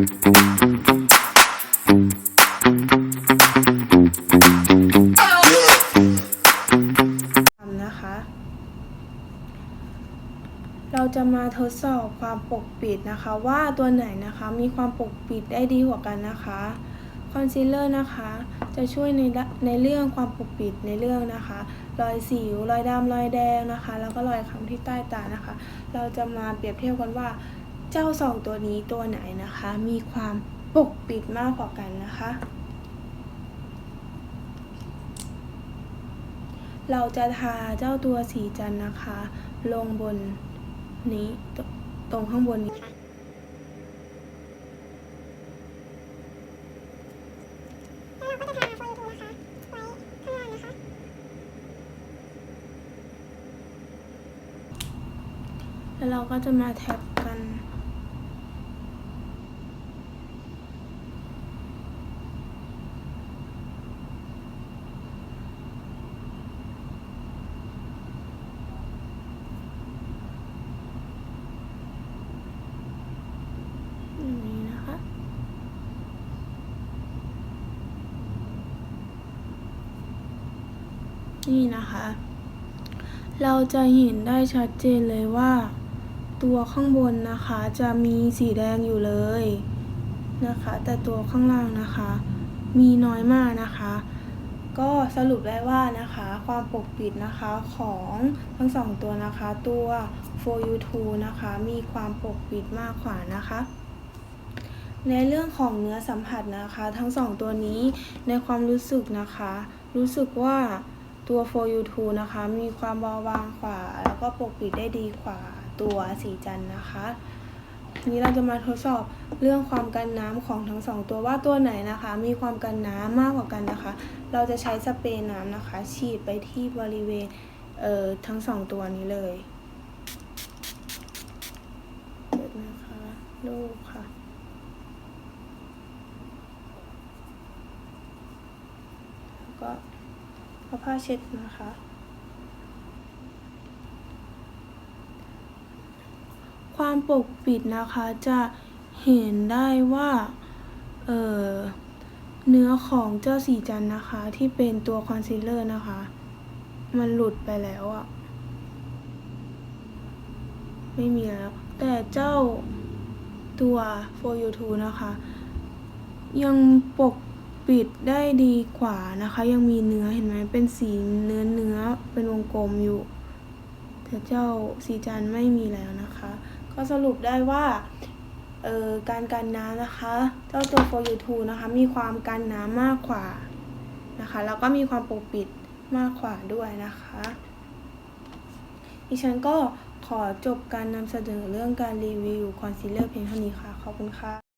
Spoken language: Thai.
นะคะ เราจะมาทดสอบความปกปิดนะคะ ว่าตัวไหนนะคะมีความปกปิดได้ดีกว่ากันนะคะคอนซีลเลอร์นะคะ จะช่วยในในเรื่องความปกปิดในเรื่องนะคะ รอยสิว รอยดำรอยแดงนะคะ แล้วก็รอยคล้ำที่ใต้ตานะคะ เราจะมาเปรียบเทียบกันว่า เจ้าสองตัวนี้ตัวไหนนะคะ มีความปกปิดมากกว่ากันนะคะ เราจะทาเจ้าตัวสีจันนะคะ ลงบนนี้ตรงข้างบนนี้แล้วเราก็จะทาโฟยูทูนะคะไว้ข้างล่างนะคะแล้วเราก็จะมาแท็บกัน อย่างนี้นะคะี่นะคะ เราจะเห็นได้ชัดเจนเลยว่า ตัวข้างบนนะคะจะมีสีแดงอยู่เลยนะคะ แต่ตัวข้างล่างนะคะ มีน้อยมากนะคะ ก็สรุปได้ว่านะคะ ความปกปิดนะคะของทั้งสองตัวนะคะ ตัว 4U2 นะคะ มีความปกปิดมากกว่านะคะในเรื่องของเนื้อสัมผัสนะคะ ทั้งสองตัวนี้ในความรู้สึกนะคะ รู้สึกว่า ตัว 4U2 นะคะ มีความเบาบางกว่าแล้วก็ปกปิดได้ดีกว่าตัวสีจันนะคะทีนี้เราจะมาทดสอบเรื่องความกันน้ำของทั้งสองตัวว่าตัวไหนนะคะ มีความกันน้ำมากกว่ากันนะคะ เราจะใช้สเปรย์น้ำนะคะ ฉีดไปที่บริเวณเอ่อทั้งสองตัวนี้เลยเปิดนะคะลูกค่ะ แล้วก็ เอาผ้าเช็ดนะคะ ความปกปิดนะคะจะเห็นได้ว่าเออเนื้อของเจ้าสีจันนะคะ ที่เป็นตัวคอนซีลเลอร์นะคะ มันหลุดไปแล้วอะไม่มีแล้ว แต่เจ้าตัว 4U2 นะคะ ยังปก ปิดได้ดีกว่านะคะ ยังมีเนื้อเห็นไหมเป็นสีเนื้อเนื้อเป็นวงกลมอยู่แต่เจ้าสีจันไม่มีแล้วนะคะ ก็สรุปได้ว่าเอ่อการกันน้ำนะคะ เจ้าตัว 4U2 นะคะ มีความกันน้ำมากกว่านะคะ แล้วก็มีความปกปิดมากกว่าด้วยนะคะดิฉันก็ขอจบการนำเสนอเรื่องการรีวิวคอนซีลเลอร์เพียงเท่านี้ค่ะ ขอบคุณค่ะ